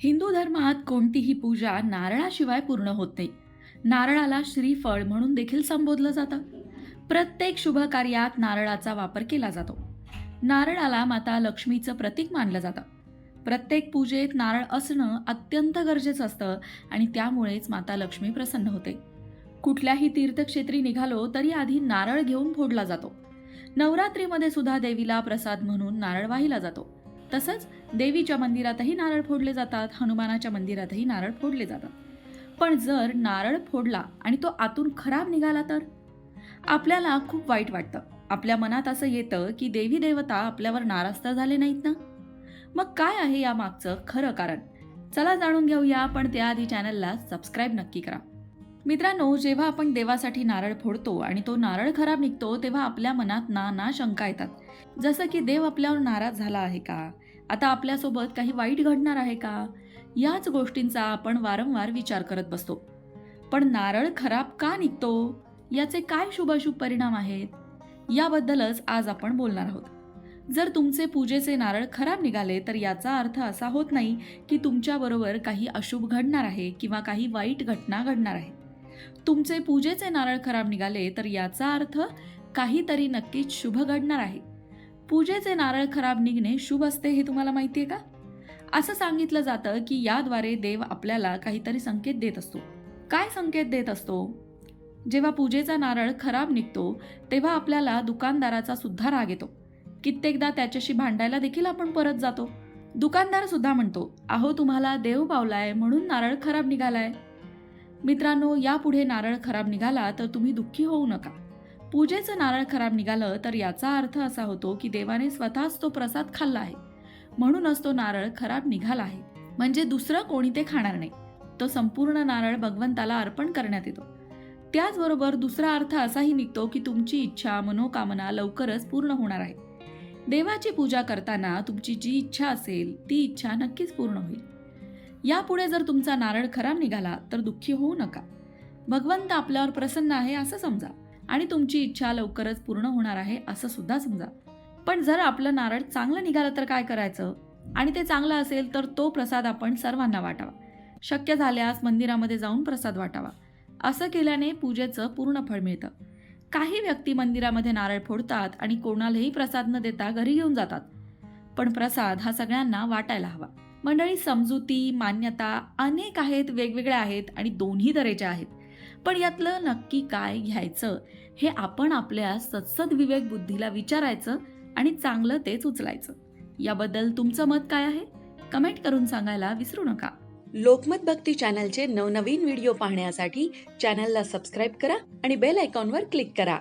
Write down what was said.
हिंदू धर्मात कोणतीही पूजा नारळाशिवाय पूर्ण होत नाही. नारळाला श्रीफळ म्हणून देखील संबोधलं जातं. प्रत्येक शुभ कार्यात नारळाचा वापर केला जातो. नारळाला माता लक्ष्मीचं प्रतीक मानलं जातं. प्रत्येक पूजेत नारळ असणं अत्यंत गरजेचं असतं आणि त्यामुळेच माता लक्ष्मी प्रसन्न होते. कुठल्याही तीर्थक्षेत्री निघालो तरी आधी नारळ घेऊन फोडला जातो. नवरात्रीमध्ये सुद्धा देवीला प्रसाद म्हणून नारळ वाहिला जातो. तसंच देवीच्या मंदिरातही नारळ फोडले जातात हनुमानाच्या मंदिरातही नारळ फोडले जातात. पण जर नारळ फोडला आणि तो आतून खराब निघाला तर? आपल्याला खूप वाईट वाटतं. आपल्या मनात असं येतं की देवी देवता आपल्यावर नाराज तर झाले नाहीत ना? मग काय आहे या मागचं खरं कारण? चला जाणून घेऊया पण त्याआधी चॅनलला सबस्क्राईब नक्की करा. मित्रांनो जेव्हा आपण देवासाठी नारळ फोडतो आणि तो नारळ खराब निघतो तेव्हा आपल्या मनात ना ना शंका येतात. जसं की देव आपल्यावर नाराज झाला आहे का? आता आपल्यासोबत काही वाईट घडणार आहे का? याच गोष्टींचा आपण वारंवार विचार करत बसतो. पण नारळ खराब का निघतो? याचे काय शुभाशुभ परिणाम आहेत? याबद्दलच आज आपण बोलणार आहोत. जर तुमचे पूजेचे नारळ खराब निघाले तर याचा अर्थ असा होत नाही की तुमच्याबरोबर काही अशुभ घडणार आहे किंवा काही वाईट घटना घडणार आहे. तुमचे पूजेचे नारळ खराब निघाले तर याचा अर्थ काहीतरी नक्कीच शुभ घडणार आहे. पूजेचे नारळ खराब निघणे शुभ असते हे तुम्हाला माहिती आहे का? असं सांगितलं जातं की याद्वारे देव आपल्याला काहीतरी संकेत देत असतो. काय संकेत देत असतो? जेव्हा पूजेचा नारळ खराब निघतो तेव्हा आपल्याला दुकानदाराचा सुद्धा राग येतो. कित्येकदा त्याच्याशी भांडायला देखील आपण परत जातो. दुकानदार सुद्धा म्हणतो अहो तुम्हाला देव पावलाय म्हणून नारळ खराब निघालाय. मित्रांनो यापुढे नारळ खराब निघाला तर तुम्ही दुःखी होऊ नका. पूजेचं नारळ खराब निघालं तर याचा अर्थ असा होतो की देवाने स्वतःच तो प्रसाद खाल्ला आहे. म्हणूनच तो नारळ खराब निघाला आहे. म्हणजे दुसरं कोणी ते खाणार नाही. तो संपूर्ण नारळ भगवंताला अर्पण करण्यात येतो. त्याचबरोबर दुसरा अर्थ असाही निघतो की तुमची इच्छा मनोकामना लवकरच पूर्ण होणार आहे. देवाची पूजा करताना तुमची जी इच्छा असेल ती इच्छा नक्कीच पूर्ण होईल. यापुढे जर तुमचा नारळ खराब निघाला तर दुःखी होऊ नका. भगवंत आपल्यावर प्रसन्न आहे असं समजा आणि तुमची इच्छा लवकरच पूर्ण होणार आहे असं सुद्धा समजा. पण जर आपलं नारळ चांगलं निघालं तर काय करायचं? आणि ते चांगलं असेल तर तो प्रसाद आपण सर्वांना वाटावा. शक्य झाल्यास मंदिरामध्ये जाऊन प्रसाद वाटावा. असं केल्याने पूजेचं पूर्ण फळ मिळतं. काही व्यक्ती मंदिरामध्ये नारळ फोडतात आणि कोणालाही प्रसाद न देता घरी घेऊन जातात. पण प्रसाद हा सगळ्यांना वाटायला हवा. मंडळी समजुती मान्यता अनेक आहेत वेगवेगळ्या आहेत आणि दोन्ही तऱ्हेच्या आहेत. पण यातलं नक्की काय घ्यायचं हे आपण आपल्या सत्सद विवेक बुद्धीला विचारायचं आणि चांगलं तेच उचलायचं. याबद्दल तुमचं मत काय आहे? कमेंट करून सांगायला विसरू नका. लोकमत भक्ती चॅनलचे नवनवीन व्हिडिओ पाहण्यासाठी चॅनलला सबस्क्राईब करा आणि बेल आयकॉनवर क्लिक करा.